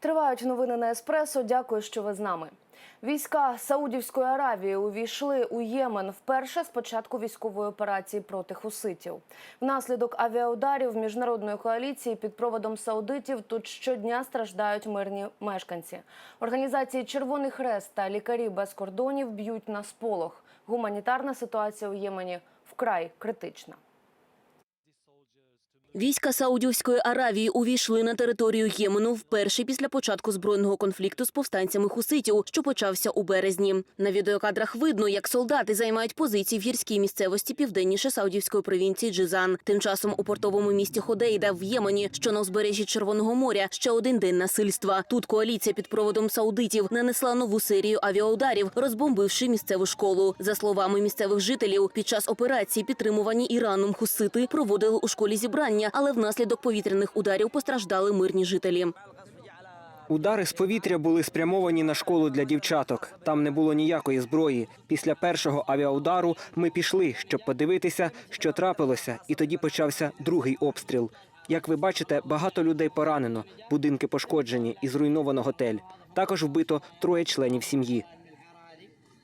Тривають новини на еспресо. Дякую, що ви з нами. Війська Саудівської Аравії увійшли у Ємен вперше з початку військової операції проти хуситів. Внаслідок авіаударів міжнародної коаліції під проводом саудитів тут щодня страждають мирні мешканці. Організації Червоний Хрест та лікарі без кордонів б'ють на сполох. Гуманітарна ситуація у Ємені вкрай критична. Війська Саудівської Аравії увійшли на територію Ємену вперше після початку збройного конфлікту з повстанцями хуситів, що почався у березні. На відеокадрах видно, як солдати займають позиції в гірській місцевості південніше саудівської провінції Джизан. Тим часом у портовому місті Ходейда в Ємені, що на узбережжі Червоного моря, ще один день насильства. Тут коаліція під проводом саудитів нанесла нову серію авіаударів, розбомбивши місцеву школу. За словами місцевих жителів, під час операції, підтримувані Іраном хусити, проводили у школі зібрання, але внаслідок повітряних ударів постраждали мирні жителі. Удари з повітря були спрямовані на школу для дівчаток. Там не було ніякої зброї. Після першого авіаудару ми пішли, щоб подивитися, що трапилося, і тоді почався другий обстріл. Як ви бачите, багато людей поранено, будинки пошкоджені і зруйновано готель. Також вбито троє членів сім'ї.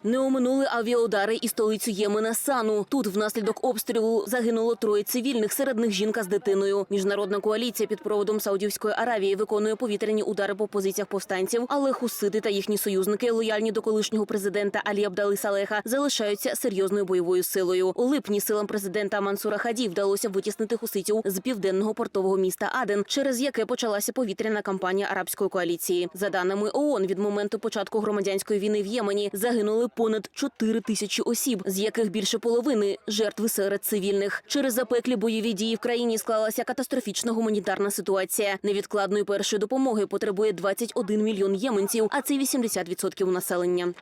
Не оминули авіаудари і столицю Ємена Сану. Тут внаслідок обстрілу загинуло троє цивільних, серед них жінка з дитиною. Міжнародна коаліція під проводом Саудівської Аравії виконує повітряні удари по позиціях повстанців, але хусити та їхні союзники, лояльні до колишнього президента Алі Абдали Салеха, залишаються серйозною бойовою силою. У липні силам президента Мансура Хаді вдалося витіснити хуситів з південного портового міста Аден, через яке почалася повітряна кампанія арабської коаліції. За даними ООН, від моменту початку громадянської війни в Ємені загинули понад 4 тисячі осіб, з яких більше половини жертви серед цивільних. Через запеклі бойові дії в країні склалася катастрофічна гуманітарна ситуація. Невідкладної першої допомоги потребує 21 мільйон єменців, а це 80% населення.